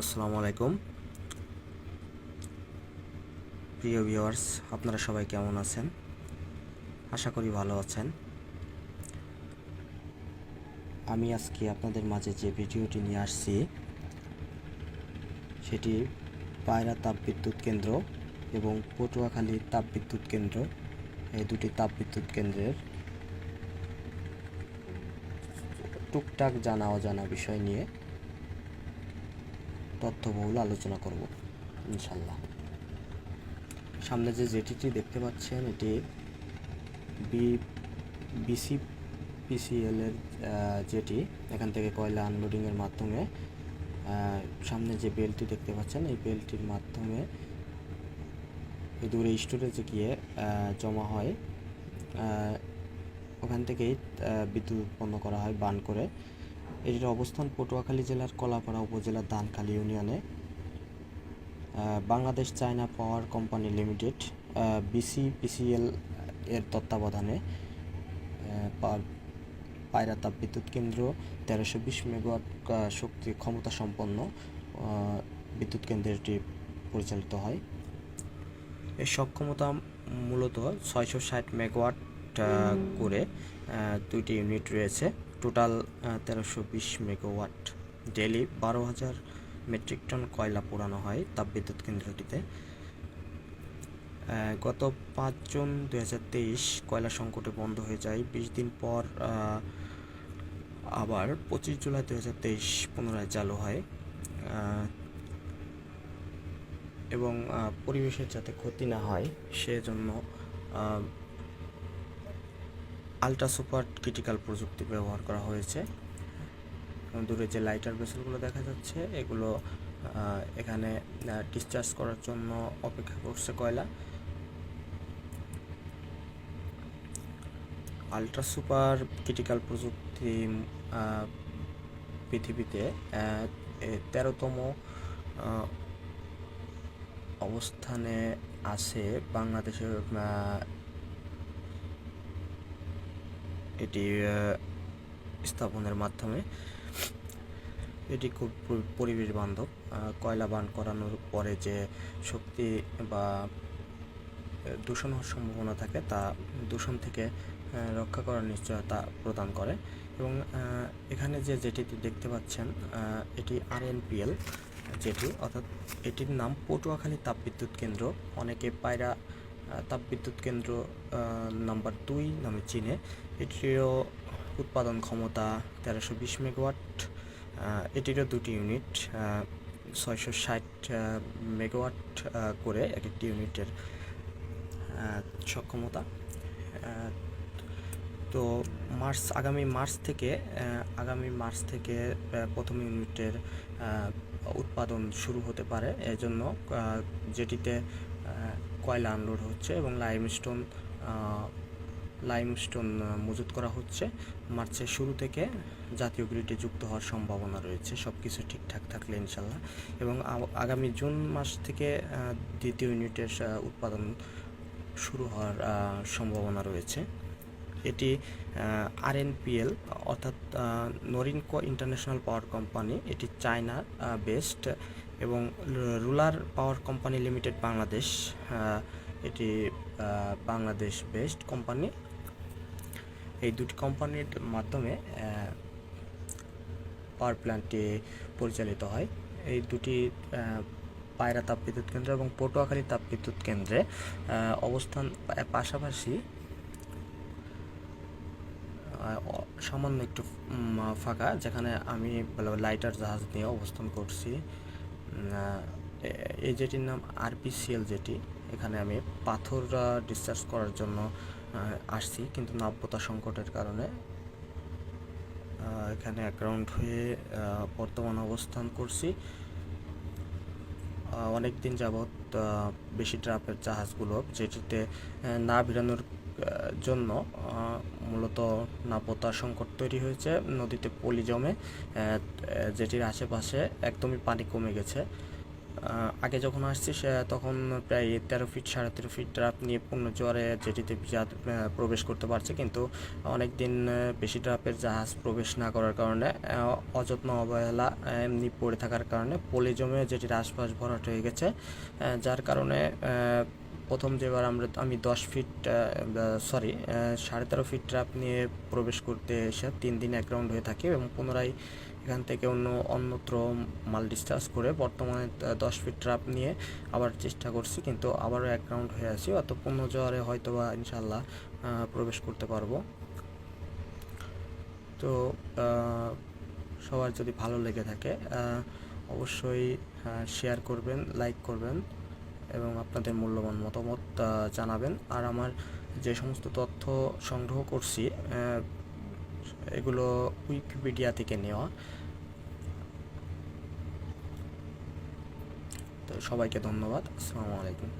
আসসালামু আলাইকুম। প্রিয় ভিউয়ার্স, আপনারা সবাই কেমন আছেন? আশা করি ভালো আছেন। আমি আজকে আপনাদের মাঝে যে ভিডিওটি নিয়ে আসছি, সেটি পায়রা তাপবিদ্যুৎ কেন্দ্র এবং পটুয়াখালী তাপবিদ্যুৎ কেন্দ্র। এই দুটি তাপবিদ্যুৎ কেন্দ্রের টুকটাক জানা অজানা বিষয় নিয়ে তথ্যবহুল আলোচনা করব ইনশাল্লাহ সামনে যে জেটিটি দেখতে পাচ্ছেন এটি বি বিসি পিসিএল এর আহ, যেটি এখান থেকে কয়লা আনলোডিংয়ের মাধ্যমে সামনে যে বেলটি দেখতে পাচ্ছেন এই বেলটির মাধ্যমে দূরে স্টোরেজে গিয়ে জমা হয়। ওখান থেকেই বিদ্যুৎ উৎপন্ন করা হয় বান করে। এটির অবস্থান পটুয়াখালী জেলার কলাপাড়া উপজেলার দানখালী ইউনিয়নে। Bangladesh China power company limited BC PCL এর তত্ত্বাবধানে পায়রা তাপ বিদ্যুৎ কেন্দ্র তেরোশো বিশ মেগাওয়াট শক্তি ক্ষমতা সম্পন্ন বিদ্যুৎ কেন্দ্রটি পরিচালিত হয়। এর সক্ষমতা মূলত ছয়শো ষাট মেগাওয়াট করে দুইটি ইউনিট রয়েছে। টোটাল তেরোশো বিশ মেগাওয়াট। ডেলি বারো হাজার মেট্রিক টন কয়লা পোড়ানো হয় তাপবিদ্যুৎ কেন্দ্রটিতে? গত পাঁচ জুন দুই হাজার তেইশ কয়লা সংকটে বন্ধ হয়ে যায়, বিশ দিন পর আবার পঁচিশ জুলাই দুই হাজার তেইশ পুনরায় চালু হয়। এবং পরিবেশের যাতে ক্ষতি না হয়, সেজন্য আলট্রা সুপার ক্রিটিক্যাল প্রযুক্তি ব্যবহার করা হয়েছে। দূরে যে লাইটার ভেসেলগুলো দেখা যাচ্ছে, এগুলো এখানে ডিসচার্জ করার জন্য অপেক্ষা করছে কয়লা। আলট্রা সুপার ক্রিটিক্যাল প্রযুক্তি পৃথিবীতে তেরোতম অবস্থানে আছে বাংলাদেশের এটি স্থাপনের মাধ্যমে। এটি খুব পরিবেশ বান্ধব। কয়লা বান করানোর পরে যে শক্তি বা দূষণ হওয়ার সম্ভাবনা থাকে, তা দূষণ থেকে রক্ষা করার নিশ্চয়তা প্রদান করে। এবং এখানে যে যেটি দেখতে পাচ্ছেন এটি আরএনপিএল যেটি, অর্থাৎ এটির নাম পটুয়াখালী তাপবিদ্যুৎ কেন্দ্র। অনেকে পায়রা তাপবিদ্যুৎ কেন্দ্র নাম্বার দুই নামে চিনে। এটিরও উৎপাদন ক্ষমতা তেরোশো বিশ মেগাওয়াট। এটিরও দুটি ইউনিট ছয়শো ষাট মেগাওয়াট করে এক একটি ইউনিটের সক্ষমতা। তো মার্চ, আগামী মার্চ থেকে আগামী মার্চ থেকে প্রথম ইউনিটের উৎপাদন শুরু হতে পারে। এজন্য যেটিতে কয়লা আনলোড হচ্ছে এবং লাইমস্টোন লাইমস্টোন মজুত করা হচ্ছে। মার্চের শুরু থেকে জাতীয় গ্রিডে যুক্ত হওয়ার সম্ভাবনা রয়েছে। সব কিছু ঠিকঠাক থাকলে ইনশাল্লাহ। এবং আগামী জুন মাস থেকে দ্বিতীয় ইউনিটের উৎপাদন শুরু হওয়ার সম্ভাবনা রয়েছে। এটি আর এন আরএনপিএল অর্থাৎ নরিনকো ইন্টারন্যাশনাল পাওয়ার কোম্পানি। এটি চায়না বেস্ট এবং rural power company limited Bangladesh এটি বাংলাদেশ বেস্ট কোম্পানি। এই দুটি কোম্পানির মাধ্যমে পাওয়ার প্ল্যান্টটি পরিচালিত হয়। এই দুটি পায়রা তাপবিদ্যুৎ কেন্দ্র এবং পটুয়াখালী তাপবিদ্যুৎ কেন্দ্রে অবস্থান পাশাপাশি সামান্য একটু ফাঁকা, যেখানে আমি লাইটার জাহাজ নিয়ে অবস্থান করছি। এই যেটির নাম আরপিসিএল যেটি, এখানে আমি পাথর ডিসচার্জ করার জন্য আসছি, কিন্তু নাব্যতা সংকটের কারণে। এখানে অ্যাকাউন্ট হয়ে বর্তমান অবস্থান করছি। অনেক দিন যাবৎ বেশি ট্রাপের জাহাজগুলো যেটিতে না ভিড়ানোর জন্য মূলত নাপতা সংকট তৈরি হয়েছে নদীতে পলি জমে যেটির আশেপাশে একদমই পানি কমে গেছে। আগে যখন আসছি সে তখন প্রায় তেরো ফিট সাড়ে তেরো ফিট ড্রাপ নিয়ে পূর্ণ জোয়ারে যেটিতে আহ, প্রবেশ করতে পারছে। কিন্তু অনেক দিন বেশি ড্রাপের জাহাজ প্রবেশ না করার কারণে অযত্ন অবহেলা এমনি পড়ে থাকার কারণে পলি জমে যেটির আশপাশ ভরাট হয়ে গেছে যার কারণে প্রথম যেবার আমরা, আমি দশ ফিট সরি সাড়ে তেরো ফিট ট্রাপ নিয়ে প্রবেশ করতে এসে তিন দিন এক রাউন্ড হয়ে থাকি এবং পুনরায় এখান থেকে অন্য, অন্যত্র মাল ডিসচার্জ করে বর্তমানে দশ ফিট ট্রাপ নিয়ে আবার চেষ্টা করছি, কিন্তু আবারও এক রাউন্ড হয়ে আছি। অত পূর্ণ জোয়ারে হয়তো বা ইনশাল্লাহ প্রবেশ করতে পারব। তো সবার যদি ভালো লেগে থাকে অবশ্যই শেয়ার করবেন লাইক করবেন। এবং আপনাদের মূল্যবান মতামত জানাবেন। আর আমার যে সমস্ত তথ্য সংগ্রহ করছি এগুলো উইকিপিডিয়া থেকে নেওয়া। তো সবাইকে ধন্যবাদ। আসসালামু আলাইকুম।